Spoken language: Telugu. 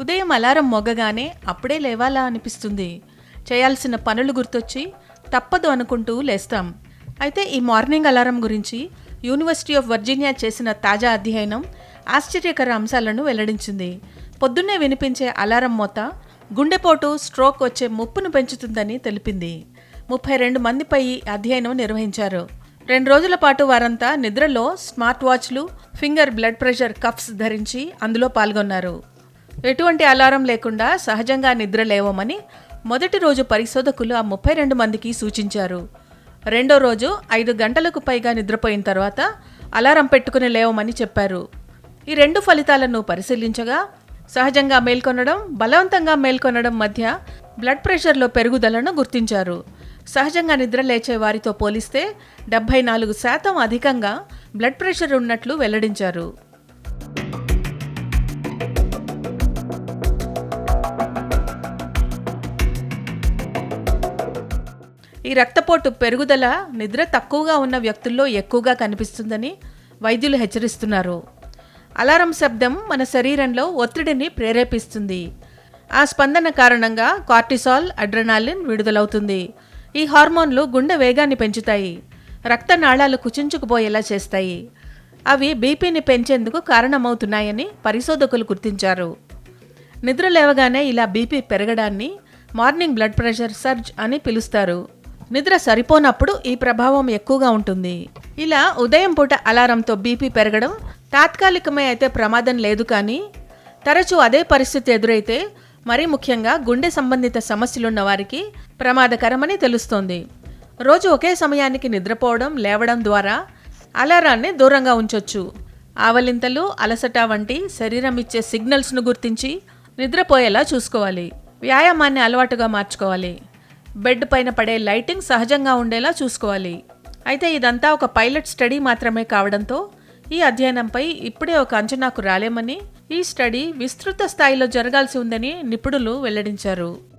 ఉదయం అలారం మొగ్గగానే అప్పుడే లేవాలా అనిపిస్తుంది. చేయాల్సిన పనులు గుర్తొచ్చి తప్పదు అనుకుంటూ లేస్తాం. అయితే ఈ మార్నింగ్ అలారం గురించి యూనివర్సిటీ ఆఫ్ వర్జీనియా చేసిన తాజా అధ్యయనం ఆశ్చర్యకర అంశాలను వెల్లడించింది. పొద్దున్నే వినిపించే అలారం మోత గుండెపోటు స్ట్రోక్ వచ్చే ముప్పును పెంచుతుందని తెలిపింది. ముప్పై రెండు మందిపై ఈ అధ్యయనం నిర్వహించారు. రెండు రోజుల పాటు వారంతా నిద్రలో స్మార్ట్ వాచ్లు ఫింగర్ బ్లడ్ ప్రెషర్ కఫ్స్ ధరించి అందులో పాల్గొన్నారు. ఎటువంటి అలారం లేకుండా సహజంగా నిద్ర లేవమని మొదటి రోజు పరిశోధకులు ఆ ముప్పై రెండు మందికి సూచించారు. రెండో రోజు ఐదు గంటలకు పైగా నిద్రపోయిన తర్వాత అలారం పెట్టుకుని లేవమని చెప్పారు. ఈ రెండు ఫలితాలను పరిశీలించగా సహజంగా మేల్కొనడం బలవంతంగా మేల్కొనడం మధ్య బ్లడ్ ప్రెషర్లో పెరుగుదలను గుర్తించారు. సహజంగా నిద్ర లేచే వారితో పోలిస్తే డెబ్బై నాలుగు శాతం అధికంగా బ్లడ్ ప్రెషర్ ఉన్నట్లు వెల్లడించారు. ఈ రక్తపోటు పెరుగుదల నిద్ర తక్కువగా ఉన్న వ్యక్తుల్లో ఎక్కువగా కనిపిస్తుందని వైద్యులు హెచ్చరిస్తున్నారు. అలారం శబ్దం మన శరీరంలో ఒత్తిడిని ప్రేరేపిస్తుంది. ఆ స్పందన కారణంగా కార్టిసాల్ అడ్రనాలిన్ విడుదలవుతుంది. ఈ హార్మోన్లు గుండె వేగాన్ని పెంచుతాయి. రక్త నాళాలు కుచించుకుపోయేలా చేస్తాయి. అవి బీపీని పెంచేందుకు కారణమవుతున్నాయని పరిశోధకులు గుర్తించారు. నిద్ర లేవగానే ఇలా బీపీ పెరగడాన్ని మార్నింగ్ బ్లడ్ ప్రెషర్ సర్జ్ అని పిలుస్తారు. నిద్ర సరిపోనప్పుడు ఈ ప్రభావం ఎక్కువగా ఉంటుంది. ఇలా ఉదయం పూట అలారంతో బీపీ పెరగడం తాత్కాలికమే అయితే ప్రమాదం లేదు కానీ తరచూ అదే పరిస్థితి ఎదురైతే మరీ ముఖ్యంగా గుండె సంబంధిత సమస్యలున్న వారికి ప్రమాదకరమని తెలుస్తోంది. రోజు ఒకే సమయానికి నిద్రపోవడం లేవడం ద్వారా అలారాన్ని దూరంగా ఉంచొచ్చు. ఆవలింతలు అలసట వంటి శరీరం ఇచ్చే సిగ్నల్స్ను గుర్తించి నిద్రపోయేలా చూసుకోవాలి. వ్యాయామాన్ని అలవాటుగా మార్చుకోవాలి. బెడ్ పైన పడే లైటింగ్ సహజంగా ఉండేలా చూసుకోవాలి. అయితే ఇదంతా ఒక పైలట్ స్టడీ మాత్రమే కావడంతో ఈ అధ్యయనంపై ఇప్పుడే ఒక అంచనాకు రాలేమని ఈ స్టడీ విస్తృత స్థాయిలో జరగాల్సి ఉందని నిపుణులు వెల్లడించారు.